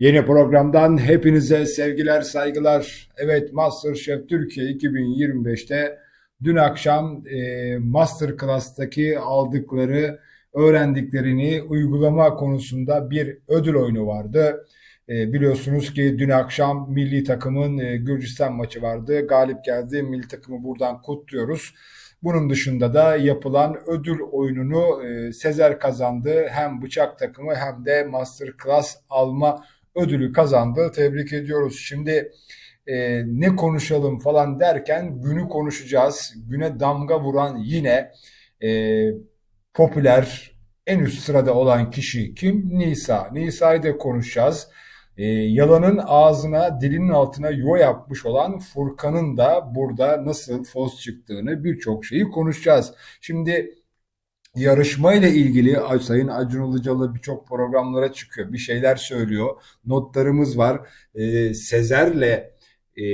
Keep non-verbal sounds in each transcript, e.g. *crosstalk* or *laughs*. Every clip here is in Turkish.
Yeni programdan hepinize sevgiler, saygılar. Evet MasterChef Türkiye 2025'te dün akşam e, Masterclass'taki aldıkları, öğrendiklerini uygulama konusunda bir ödül oyunu vardı. E, biliyorsunuz ki dün akşam milli takımın e, Gürcistan maçı vardı. Galip geldi. Milli takımı buradan kutluyoruz. Bunun dışında da yapılan ödül oyununu e, Sezer kazandı. Hem bıçak takımı hem de Masterclass alma ödülü kazandı. Tebrik ediyoruz. Şimdi e, ne konuşalım falan derken günü konuşacağız. Güne damga vuran yine e, popüler en üst sırada olan kişi kim? Nisa. Nisa'yı da konuşacağız. E, yalanın ağzına, dilinin altına yuva yapmış olan Furkan'ın da burada nasıl foz çıktığını birçok şeyi konuşacağız. Şimdi yarışmayla ilgili Sayın Acun Ilıcalı birçok programlara çıkıyor. Bir şeyler söylüyor. Notlarımız var. E, Sezer'le e,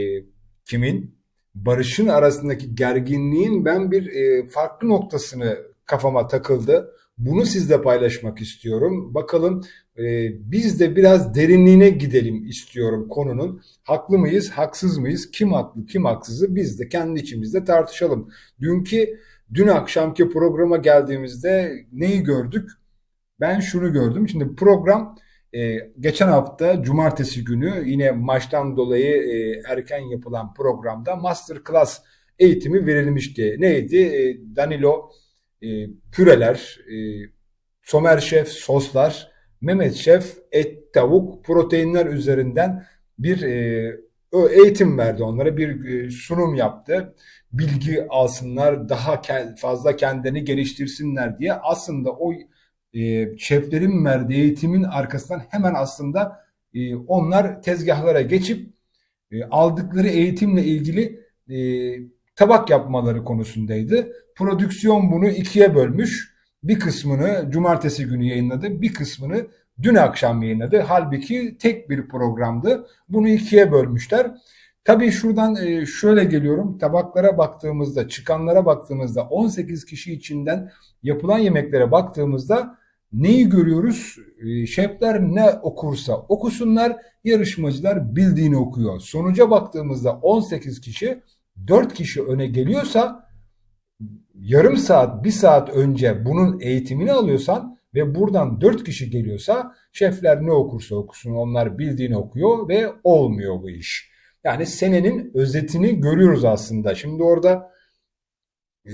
kimin? Barış'ın arasındaki gerginliğin ben bir e, farklı noktasını kafama takıldı. Bunu sizle paylaşmak istiyorum. Bakalım e, biz de biraz derinliğine gidelim istiyorum konunun. Haklı mıyız, haksız mıyız? Kim haklı, kim haksızı biz de kendi içimizde tartışalım. Dünkü Dün akşamki programa geldiğimizde neyi gördük? Ben şunu gördüm. Şimdi program e, geçen hafta cumartesi günü yine maçtan dolayı e, erken yapılan programda masterclass eğitimi verilmişti. Neydi? E, Danilo e, püreler, e, Somer Şef soslar, Mehmet Şef et, tavuk, proteinler üzerinden bir e, eğitim verdi onlara, bir e, sunum yaptı. Bilgi alsınlar, daha fazla kendini geliştirsinler diye aslında o e, şeflerin verdiği eğitimin arkasından hemen aslında e, onlar tezgahlara geçip aldıkları eğitimle ilgili tabak yapmaları konusundaydı. Prodüksiyon bunu ikiye bölmüş. Bir kısmını cumartesi günü yayınladı, bir kısmını dün akşam yayınladı. Halbuki tek bir programdı. Bunu ikiye bölmüşler. Tabii şuradan e, şöyle geliyorum. Tabaklara baktığımızda, çıkanlara baktığımızda 18 kişi içinden yapılan yemeklere baktığımızda neyi görüyoruz? E, şefler ne okursa okusunlar, yarışmacılar bildiğini okuyor. Sonuca baktığımızda 18 kişi 4 kişi öne geliyorsa yarım saat, bir saat önce bunun eğitimini alıyorsan ve buradan dört kişi geliyorsa şefler ne okursa okusun onlar bildiğini okuyor ve olmuyor bu iş. Yani senenin özetini görüyoruz aslında. Şimdi orada e,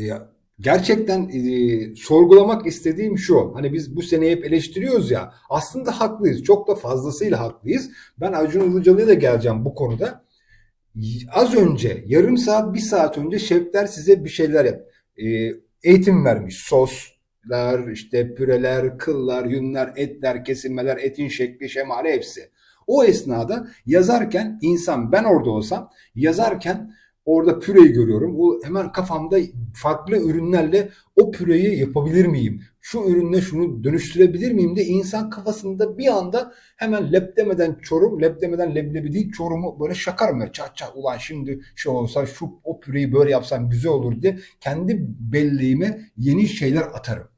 gerçekten e, sorgulamak istediğim şu. Hani biz bu seneyi hep eleştiriyoruz ya. Aslında haklıyız. Çok da fazlasıyla haklıyız. Ben Acun Ilıcalı'ya da geleceğim bu konuda. Az önce yarım saat bir saat önce şefler size bir şeyler yap. E, eğitim vermiş. Sos, işte püreler, kıllar, yünler, etler, kesilmeler, etin şekli, şemali hepsi. O esnada yazarken insan ben orada olsam yazarken orada püreyi görüyorum. Bu hemen kafamda farklı ürünlerle o püreyi yapabilir miyim? Şu ürünle şunu dönüştürebilir miyim de insan kafasında bir anda hemen lep demeden çorum, lep demeden leblebi değil çorumu böyle şakar mı? Çat çat ulan şimdi şu olsa şu o püreyi böyle yapsam güzel olur diye kendi belleğime yeni şeyler atarım.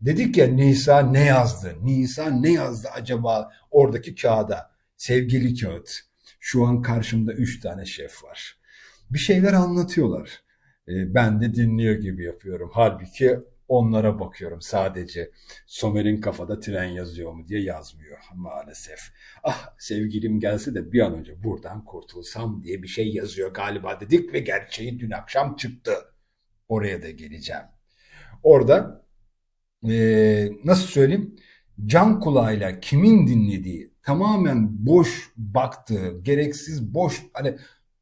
Dedik ya Nisa ne yazdı? Nisa ne yazdı acaba oradaki kağıda? Sevgili kağıt. Şu an karşımda üç tane şef var. Bir şeyler anlatıyorlar. E, ben de dinliyor gibi yapıyorum. Halbuki onlara bakıyorum sadece. Somer'in kafada tren yazıyor mu diye yazmıyor maalesef. Ah sevgilim gelse de bir an önce buradan kurtulsam diye bir şey yazıyor galiba dedik ve gerçeği dün akşam çıktı. Oraya da geleceğim. Orada e, nasıl söyleyeyim can kulağıyla kimin dinlediği tamamen boş baktığı gereksiz boş hani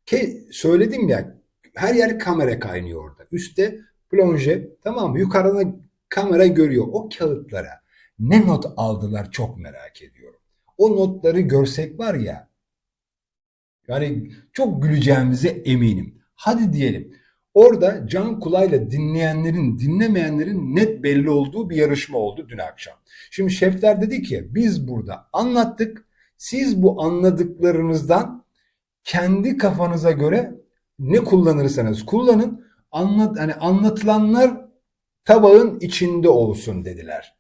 ke, söyledim ya her yer kamera kaynıyor orada. Üste plonje tamam mı? Yukarıda kamera görüyor. O kağıtlara ne not aldılar çok merak ediyorum. O notları görsek var ya yani çok güleceğimize eminim. Hadi diyelim Orada can kulağıyla dinleyenlerin, dinlemeyenlerin net belli olduğu bir yarışma oldu dün akşam. Şimdi şefler dedi ki biz burada anlattık. Siz bu anladıklarınızdan kendi kafanıza göre ne kullanırsanız kullanın. Anlat, yani anlatılanlar tabağın içinde olsun dediler.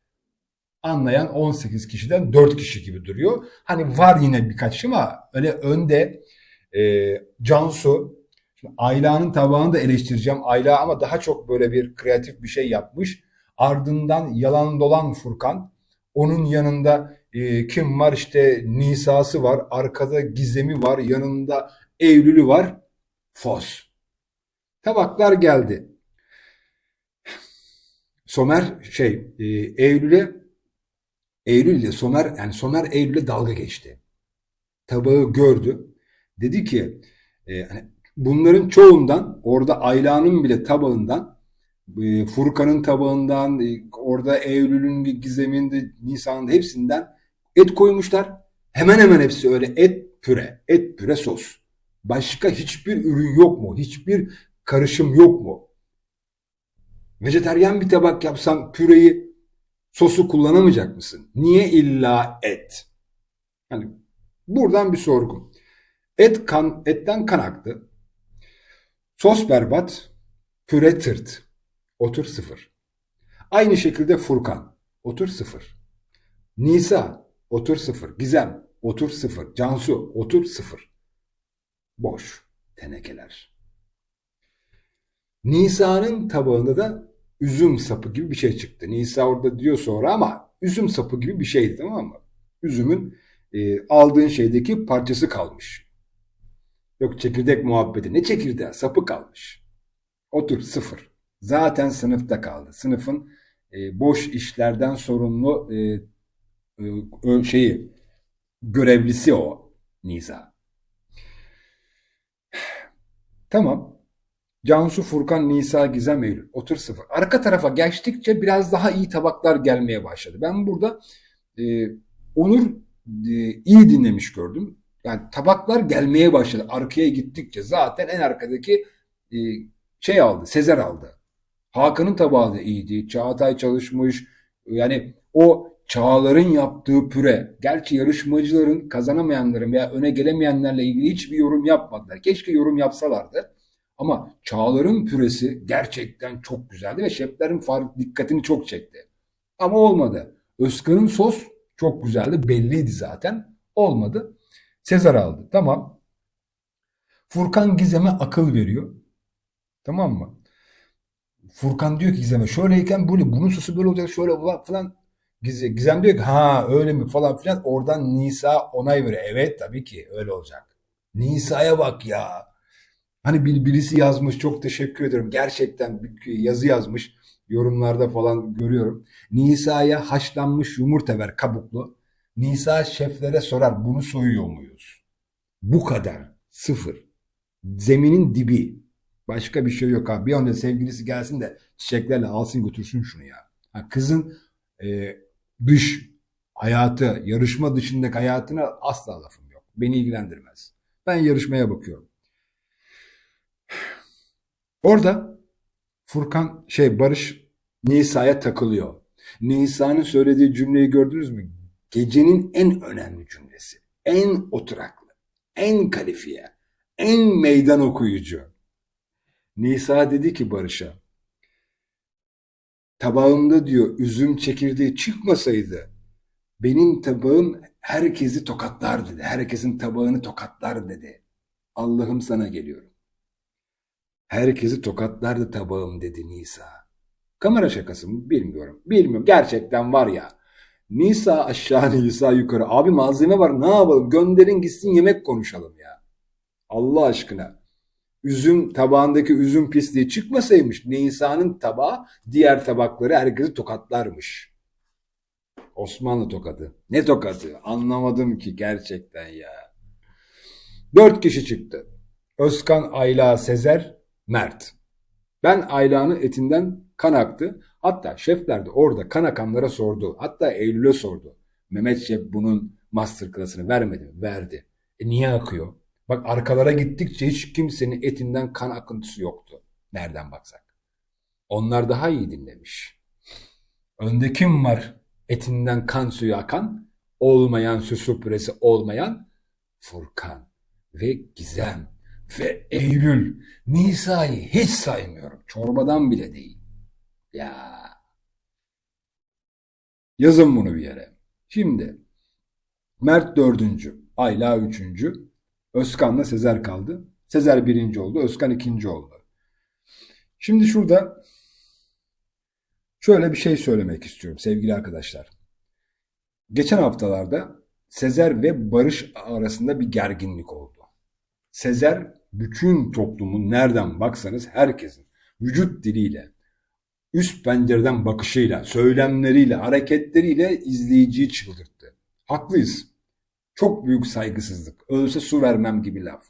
anlayan 18 kişiden 4 kişi gibi duruyor. Hani var yine birkaç ama öyle önde e, Cansu, Ayla'nın tabağını da eleştireceğim. Ayla ama daha çok böyle bir kreatif bir şey yapmış. Ardından yalan dolan Furkan. Onun yanında e, kim var? İşte Nisa'sı var. Arkada Gizem'i var. Yanında Eylül'ü var. Fos. Tabaklar geldi. Somer şey e, Eylül'e Eylül ile Somer yani Somer Eylül'e dalga geçti. Tabağı gördü. Dedi ki e, hani bunların çoğundan orada Ayla'nın bile tabağından e, Furkan'ın tabağından e, orada Eylül'ün Gizem'in de Nisan'ın hepsinden et koymuşlar. Hemen hemen hepsi öyle et püre, et püre sos. Başka hiçbir ürün yok mu? Hiçbir karışım yok mu? Vejeteryan bir tabak yapsam püreyi, sosu kullanamayacak mısın? Niye illa et? Yani buradan bir sorgu. Et kan, etten kan aktı. Sos berbat, püre tırt. Otur sıfır. Aynı şekilde Furkan, otur sıfır. Nisa, otur sıfır. Gizem, otur sıfır. Cansu, otur sıfır. Boş tenekeler. Nisa'nın tabağında da üzüm sapı gibi bir şey çıktı. Nisa orada diyor sonra ama üzüm sapı gibi bir şeydi tamam mı? Üzümün e, aldığın şeydeki parçası kalmış. Yok çekirdek muhabbeti. Ne çekirdeği? Sapı kalmış. Otur sıfır. Zaten sınıfta kaldı. Sınıfın e, boş işlerden sorumlu e, e, şeyi görevlisi o Nisa. Tamam. Cansu, Furkan, Nisa, Gizem, Eylül. Otur sıfır. Arka tarafa geçtikçe biraz daha iyi tabaklar gelmeye başladı. Ben burada e, Onur e, iyi dinlemiş gördüm. Yani tabaklar gelmeye başladı. Arkaya gittikçe zaten en arkadaki e, şey aldı, Sezer aldı. Hakan'ın tabağı da iyiydi. Çağatay çalışmış. Yani o Çağlar'ın yaptığı püre. Gerçi yarışmacıların kazanamayanların veya öne gelemeyenlerle ilgili hiçbir yorum yapmadılar. Keşke yorum yapsalardı. Ama Çağlar'ın püresi gerçekten çok güzeldi ve şeflerin dikkatini çok çekti. Ama olmadı. Özkan'ın sos çok güzeldi. Belliydi zaten. Olmadı. Sezar aldı. Tamam. Furkan Gizem'e akıl veriyor. Tamam mı? Furkan diyor ki Gizem'e şöyleyken böyle bunun sosu böyle olacak şöyle falan. Gizem, Gizem diyor ki ha öyle mi falan filan. Oradan Nisa onay veriyor. Evet tabii ki öyle olacak. Nisa'ya bak ya. Hani bir, birisi yazmış çok teşekkür ederim. Gerçekten bir yazı yazmış. Yorumlarda falan görüyorum. Nisa'ya haşlanmış yumurta ver kabuklu. Nisa şeflere sorar bunu soyuyor muyuz? Bu kadar. Sıfır. Zeminin dibi. Başka bir şey yok abi. Bir anda sevgilisi gelsin de çiçeklerle alsın götürsün şunu ya. Ha, kızın e, dış hayatı, yarışma dışındaki hayatına asla lafım yok. Beni ilgilendirmez. Ben yarışmaya bakıyorum. Orada Furkan şey Barış Nisa'ya takılıyor. Nisa'nın söylediği cümleyi gördünüz mü? Gecenin en önemli cümlesi. En oturaklı, en kalifiye, en meydan okuyucu. Nisa dedi ki Barış'a tabağımda diyor üzüm çekirdeği çıkmasaydı benim tabağım herkesi tokatlar dedi. Herkesin tabağını tokatlar dedi. Allah'ım sana geliyorum. Herkesi tokatlardı tabağım dedi Nisa. Kamera şakası mı bilmiyorum. Bilmiyorum. Gerçekten var ya. Nisa aşağı *laughs* Nisa yukarı. Abi malzeme var ne yapalım gönderin gitsin yemek konuşalım ya. Allah aşkına. Üzüm tabağındaki üzüm pisliği çıkmasaymış Nisa'nın tabağı diğer tabakları herkesi tokatlarmış. Osmanlı tokadı. Ne tokadı? Anlamadım ki gerçekten ya. Dört kişi çıktı. Özkan, Ayla, Sezer, Mert. Ben Ayla'nın etinden kan aktı. Hatta şefler de orada kan akanlara sordu. Hatta Eylül'e sordu. Mehmet Şef bunun masterclass'ını vermedi mi? Verdi. E niye akıyor? Bak arkalara gittikçe hiç kimsenin etinden kan akıntısı yoktu. Nereden baksak. Onlar daha iyi dinlemiş. Önde kim var etinden kan suyu akan? Olmayan süsü püresi olmayan Furkan ve Gizem ve Eylül. Nisa'yı hiç saymıyorum. Çorbadan bile değil. Ya Yazın bunu bir yere. Şimdi Mert dördüncü, Ayla üçüncü, Özkan'la Sezer kaldı. Sezer birinci oldu, Özkan ikinci oldu. Şimdi şurada şöyle bir şey söylemek istiyorum sevgili arkadaşlar. Geçen haftalarda Sezer ve Barış arasında bir gerginlik oldu. Sezer bütün toplumun nereden baksanız herkesin vücut diliyle, üst pencereden bakışıyla, söylemleriyle, hareketleriyle izleyiciyi çıldırttı. Haklıyız. Çok büyük saygısızlık. Ölse su vermem gibi laf.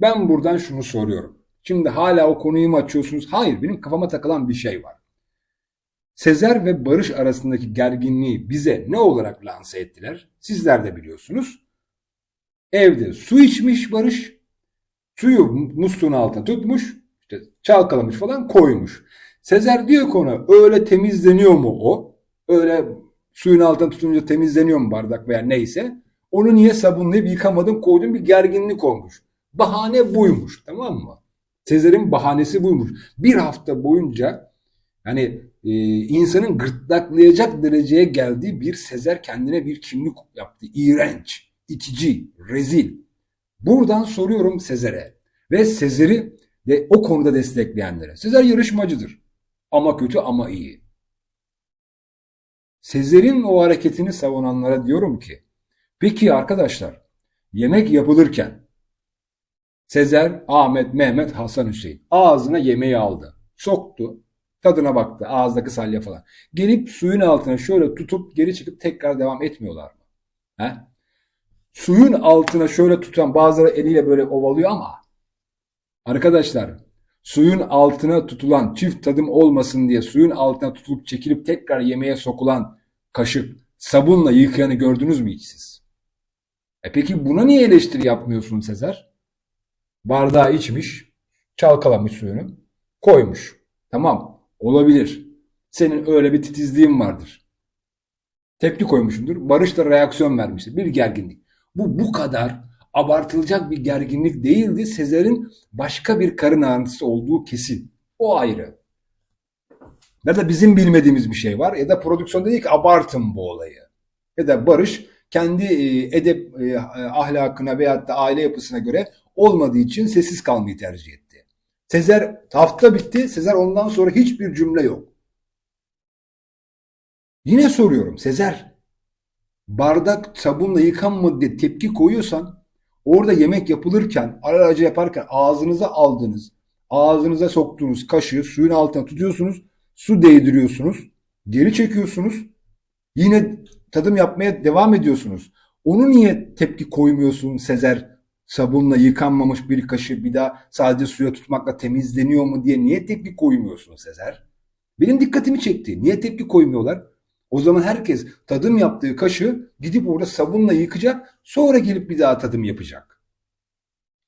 Ben buradan şunu soruyorum. Şimdi hala o konuyu mu açıyorsunuz? Hayır, benim kafama takılan bir şey var. Sezer ve Barış arasındaki gerginliği bize ne olarak lanse ettiler? Sizler de biliyorsunuz. Evde su içmiş Barış. Suyu musluğun altına tutmuş. işte çalkalamış falan koymuş. Sezer diyor ki ona öyle temizleniyor mu o? Öyle suyun altına tutunca temizleniyor mu bardak veya neyse? Onu niye sabunlayıp yıkamadın koydun bir gerginlik olmuş. Bahane buymuş tamam mı? Sezer'in bahanesi buymuş. Bir hafta boyunca yani e, insanın gırtlaklayacak dereceye geldiği bir Sezer kendine bir kimlik yaptı. İğrenç, itici, rezil. Buradan soruyorum Sezer'e ve Sezer'i de o konuda destekleyenlere. Sezer yarışmacıdır. Ama kötü ama iyi. Sezer'in o hareketini savunanlara diyorum ki peki arkadaşlar yemek yapılırken Sezer, Ahmet, Mehmet, Hasan Hüseyin ağzına yemeği aldı. Soktu. Tadına baktı. Ağızdaki salya falan. Gelip suyun altına şöyle tutup geri çıkıp tekrar devam etmiyorlar mı? He? Suyun altına şöyle tutan bazıları eliyle böyle ovalıyor ama arkadaşlar suyun altına tutulan çift tadım olmasın diye suyun altına tutulup çekilip tekrar yemeğe sokulan kaşık sabunla yıkayanı gördünüz mü hiç siz? E peki buna niye eleştiri yapmıyorsun Sezer? Bardağı içmiş, çalkalamış suyunu, koymuş. Tamam, olabilir. Senin öyle bir titizliğin vardır. Tepki koymuşundur. Barış da reaksiyon vermiştir. Bir gerginlik. Bu bu kadar abartılacak bir gerginlik değildi. Sezer'in başka bir karın ağrısı olduğu kesin. O ayrı. Ya da bizim bilmediğimiz bir şey var. Ya da prodüksiyon dedi ki abartın bu olayı. Ya da Barış kendi e, edep e, ahlakına veyahut da aile yapısına göre olmadığı için sessiz kalmayı tercih etti. Sezer hafta bitti. Sezer ondan sonra hiçbir cümle yok. Yine soruyorum Sezer bardak sabunla yıkanmadı diye tepki koyuyorsan orada yemek yapılırken aracı yaparken ağzınıza aldığınız ağzınıza soktuğunuz kaşığı suyun altına tutuyorsunuz su değdiriyorsunuz geri çekiyorsunuz yine tadım yapmaya devam ediyorsunuz. Onu niye tepki koymuyorsun Sezer? Sabunla yıkanmamış bir kaşığı bir daha sadece suya tutmakla temizleniyor mu diye niye tepki koymuyorsun Sezer? Benim dikkatimi çekti. Niye tepki koymuyorlar? O zaman herkes tadım yaptığı kaşığı gidip orada sabunla yıkacak, sonra gelip bir daha tadım yapacak.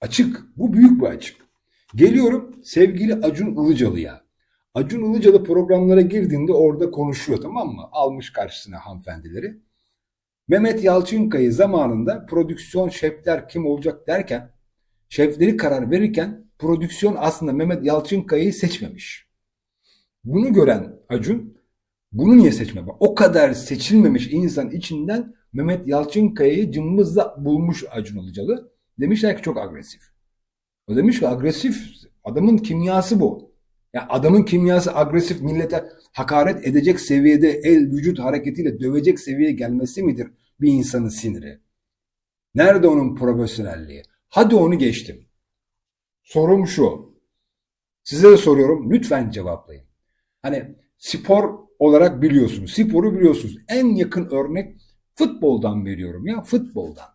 Açık. Bu büyük bir açık. Geliyorum sevgili Acun Ilıcalı'ya. Acun Ilıcalı programlara girdiğinde orada konuşuyor tamam mı? Almış karşısına hanımefendileri. Mehmet Yalçınkaya zamanında prodüksiyon şefler kim olacak derken şefleri karar verirken prodüksiyon aslında Mehmet Yalçınkaya'yı seçmemiş. Bunu gören Acun bunu niye seçme? O kadar seçilmemiş insan içinden Mehmet Yalçınkaya'yı cımbızla bulmuş Acun Ilıcalı. Demişler ki çok agresif. O demiş ki agresif adamın kimyası bu. Ya adamın kimyası agresif millete hakaret edecek seviyede el vücut hareketiyle dövecek seviyeye gelmesi midir bir insanın siniri? Nerede onun profesyonelliği? Hadi onu geçtim. Sorum şu. Size de soruyorum. Lütfen cevaplayın. Hani spor olarak biliyorsunuz. Sporu biliyorsunuz. En yakın örnek futboldan veriyorum ya futboldan.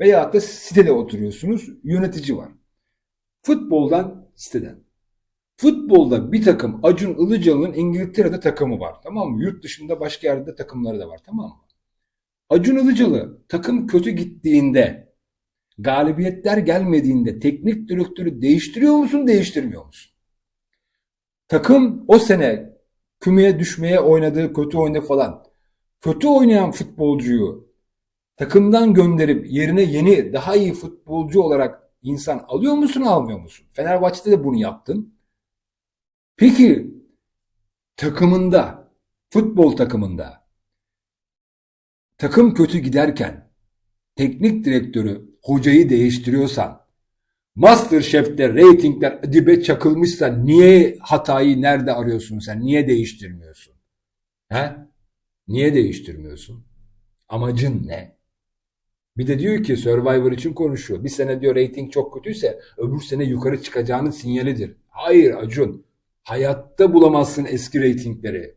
Veya da sitede oturuyorsunuz. Yönetici var. Futboldan siteden. Futbolda bir takım Acun Ilıcalı'nın İngiltere'de takımı var. Tamam mı? Yurt dışında başka yerde takımları da var. Tamam mı? Acun Ilıcalı takım kötü gittiğinde galibiyetler gelmediğinde teknik direktörü değiştiriyor musun değiştirmiyor musun? Takım o sene kümeye düşmeye oynadığı kötü oynadı falan. Kötü oynayan futbolcuyu takımdan gönderip yerine yeni daha iyi futbolcu olarak insan alıyor musun almıyor musun? Fenerbahçe'de de bunu yaptın. Peki takımında futbol takımında takım kötü giderken teknik direktörü, hocayı değiştiriyorsan, Masterchef'te reytingler dibe çakılmışsa niye hatayı nerede arıyorsun sen? Niye değiştirmiyorsun? He? Niye değiştirmiyorsun? Amacın ne? Bir de diyor ki Survivor için konuşuyor. Bir sene diyor reyting çok kötüyse öbür sene yukarı çıkacağının sinyalidir. Hayır Acun. Hayatta bulamazsın eski reytingleri.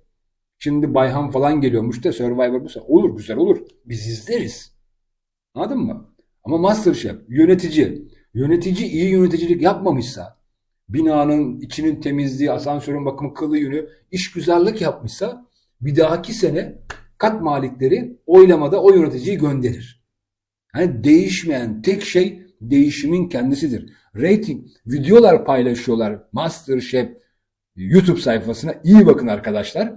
Şimdi Bayhan falan geliyormuş da Survivor bu sene. Olur güzel olur. Biz izleriz. Anladın mı? Ama Masterchef yönetici. Yönetici iyi yöneticilik yapmamışsa, binanın içinin temizliği, asansörün bakımı, kılı yünü, iş güzellik yapmışsa bir dahaki sene kat malikleri oylamada o yöneticiyi gönderir. Yani değişmeyen tek şey değişimin kendisidir. Rating, videolar paylaşıyorlar Masterchef YouTube sayfasına. İyi bakın arkadaşlar.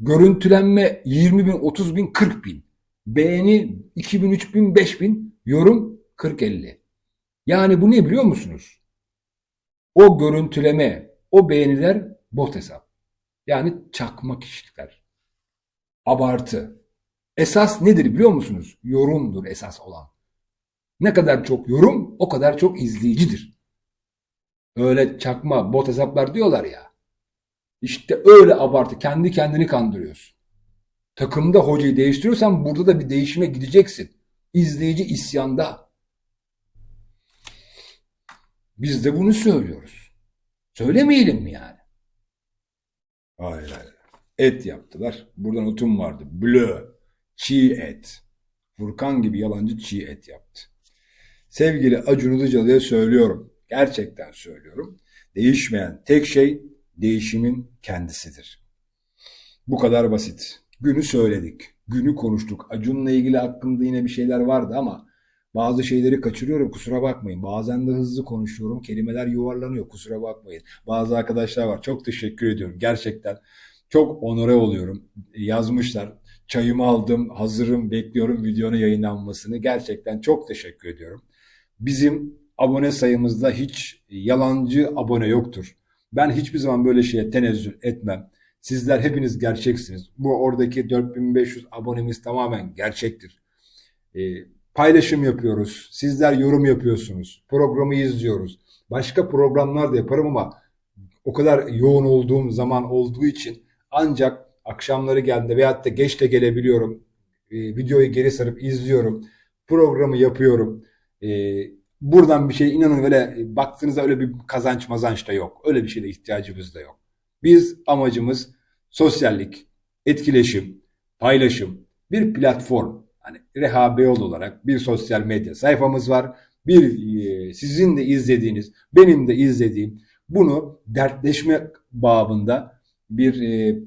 Görüntülenme 20 bin, 30 bin, 40 bin. Beğeni 2000, 3000, 5000. Yorum 40-50. Yani bu ne biliyor musunuz? O görüntüleme, o beğeniler bot hesap. Yani çakma kişilikler. Abartı. Esas nedir biliyor musunuz? Yorumdur esas olan. Ne kadar çok yorum o kadar çok izleyicidir. Öyle çakma bot hesaplar diyorlar ya. İşte öyle abartı. Kendi kendini kandırıyorsun. Takımda hocayı değiştiriyorsan burada da bir değişime gideceksin. İzleyici isyanda. Biz de bunu söylüyoruz. Söylemeyelim mi yani? Hayır hayır. Et yaptılar. Buradan otum vardı. Blö. Çiğ et. Furkan gibi yalancı çiğ et yaptı. Sevgili Acun Ilıcalı'ya söylüyorum. Gerçekten söylüyorum. Değişmeyen tek şey değişimin kendisidir. Bu kadar basit. Günü söyledik. Günü konuştuk. Acun'la ilgili aklımda yine bir şeyler vardı ama bazı şeyleri kaçırıyorum kusura bakmayın. Bazen de hızlı konuşuyorum. Kelimeler yuvarlanıyor kusura bakmayın. Bazı arkadaşlar var. Çok teşekkür ediyorum. Gerçekten çok onore oluyorum. Yazmışlar. Çayımı aldım. Hazırım. Bekliyorum videonun yayınlanmasını. Gerçekten çok teşekkür ediyorum. Bizim abone sayımızda hiç yalancı abone yoktur. Ben hiçbir zaman böyle şeye tenezzül etmem. Sizler hepiniz gerçeksiniz. Bu oradaki 4500 abonemiz tamamen gerçektir. Ee, paylaşım yapıyoruz. Sizler yorum yapıyorsunuz. Programı izliyoruz. Başka programlar da yaparım ama o kadar yoğun olduğum zaman olduğu için ancak akşamları geldiğinde veyahut da geç de gelebiliyorum. Ee, videoyu geri sarıp izliyorum. Programı yapıyorum. Ee, buradan bir şey inanın böyle baktığınızda öyle bir kazanç mazanç da yok. Öyle bir şeye ihtiyacımız da yok. Biz amacımız sosyallik, etkileşim, paylaşım, bir platform. Hani Reha Beyoğlu olarak bir sosyal medya sayfamız var. Bir e, sizin de izlediğiniz, benim de izlediğim bunu dertleşme babında bir e,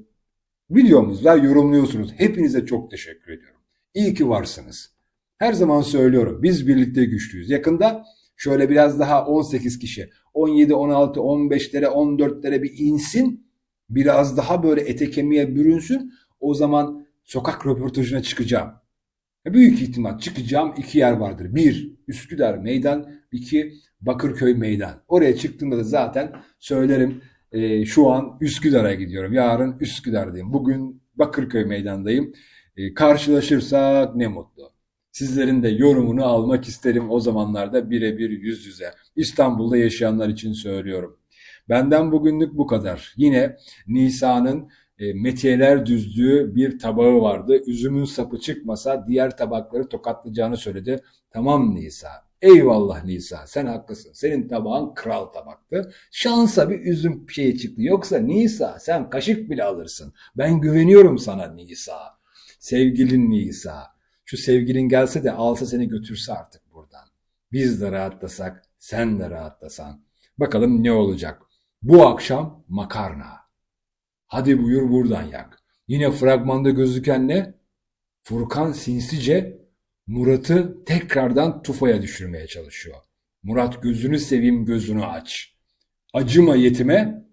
videomuz var. Yorumluyorsunuz. Hepinize çok teşekkür ediyorum. İyi ki varsınız. Her zaman söylüyorum. Biz birlikte güçlüyüz. Yakında şöyle biraz daha 18 kişi, 17, 16, 15'lere, 14'lere bir insin. Biraz daha böyle ete kemiğe bürünsün. O zaman sokak röportajına çıkacağım. Büyük ihtimal çıkacağım iki yer vardır. Bir Üsküdar meydan, iki Bakırköy meydan. Oraya çıktığımda da zaten söylerim e, şu an Üsküdar'a gidiyorum. Yarın Üsküdar'dayım. Bugün Bakırköy meydandayım. E, karşılaşırsak ne mutlu. Sizlerin de yorumunu almak isterim o zamanlarda birebir yüz yüze. İstanbul'da yaşayanlar için söylüyorum. Benden bugünlük bu kadar. Yine Nisa'nın e, metiyeler düzdüğü bir tabağı vardı. Üzümün sapı çıkmasa diğer tabakları tokatlayacağını söyledi. Tamam Nisa. Eyvallah Nisa sen haklısın. Senin tabağın kral tabaktı. Şansa bir üzüm şeyi çıktı. Yoksa Nisa sen kaşık bile alırsın. Ben güveniyorum sana Nisa. Sevgilin Nisa. Şu sevgilin gelse de alsa seni götürse artık buradan. Biz de rahatlasak, sen de rahatlasan. Bakalım ne olacak. Bu akşam makarna. Hadi buyur buradan yak. Yine fragmanda gözüken ne? Furkan sinsice Murat'ı tekrardan tufaya düşürmeye çalışıyor. Murat gözünü seveyim gözünü aç. Acıma yetime,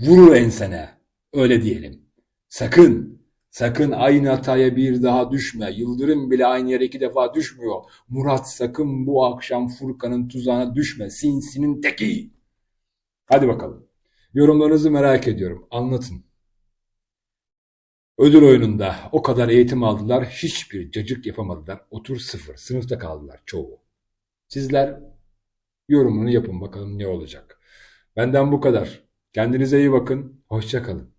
vurur ensene. Öyle diyelim. Sakın, sakın aynı hataya bir daha düşme. Yıldırım bile aynı yere iki defa düşmüyor. Murat sakın bu akşam Furkan'ın tuzağına düşme. Sinsinin teki. Hadi bakalım. Yorumlarınızı merak ediyorum. Anlatın. Ödül oyununda o kadar eğitim aldılar, hiçbir cacık yapamadılar. Otur sıfır, sınıfta kaldılar çoğu. Sizler yorumunu yapın bakalım ne olacak. Benden bu kadar. Kendinize iyi bakın, hoşça kalın.